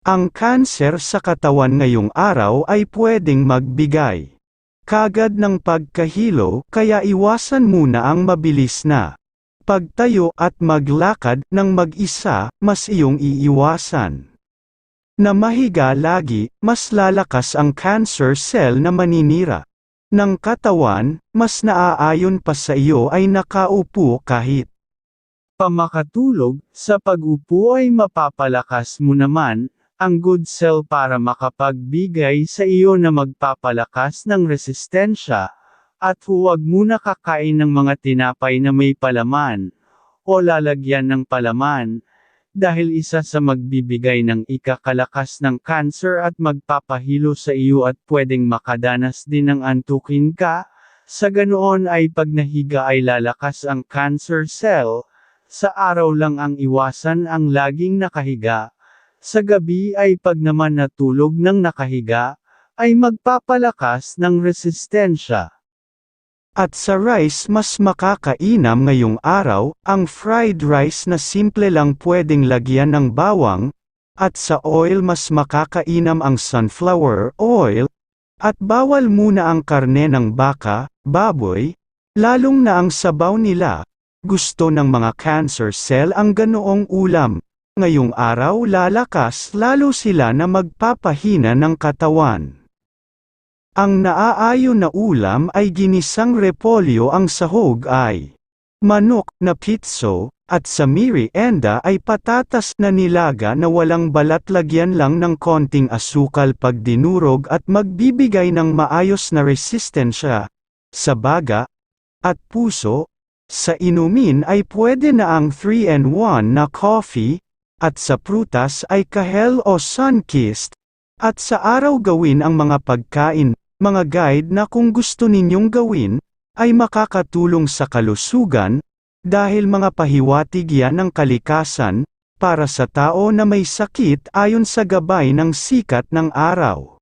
Ang kanser sa katawan ngayong araw ay pwedeng magbigay kagad ng pagkahilo kaya iwasan muna ang mabilis na pagtayo at maglakad ng mag-isa, mas iyong iiwasan. Na mahiga lagi, mas lalakas ang cancer cell na maninira ng katawan, mas naaayon pa sa iyo ay nakaupo kahit pamakatulog, sa pag-upo ay mapapalakas mo naman, ang good cell para makapagbigay sa iyo na magpapalakas ng resistensya, at huwag muna kakain ng mga tinapay na may palaman, o lalagyan ng palaman, dahil isa sa magbibigay ng ikakalakas ng cancer at magpapahilo sa iyo at pwedeng makadanas din ng antukin ka, sa ganoon ay pag nahiga ay lalakas ang cancer cell, sa araw lang ang iwasan ang laging nakahiga, sa gabi ay pag naman natulog ng nakahiga, ay magpapalakas ng resistensya. At sa rice mas makakainam ngayong araw, ang fried rice na simple lang pwedeng lagyan ng bawang, at sa oil mas makakainam ang sunflower oil, at bawal muna ang karne ng baka, baboy, lalong na ang sabaw nila, gusto ng mga cancer cell ang ganoong ulam. Ngayong araw lalakas lalo sila na magpapahina ng katawan. Ang naaayon na ulam ay ginisang repolyo ang sahog ay manok na pitso, at sa merienda ay patatas na nilaga na walang balat lagyan lang ng konting asukal pag dinurog at magbibigay ng maayos na resistensya sa baga at puso. Sa inumin ay pwede na ang 3-in-1 na coffee, at sa prutas ay kahel o sunkist, at sa araw gawin ang mga pagkain, mga guide na kung gusto ninyong gawin, ay makakatulong sa kalusugan, dahil mga pahiwatig yan ng kalikasan, para sa tao na may sakit ayon sa gabay ng sikat ng araw.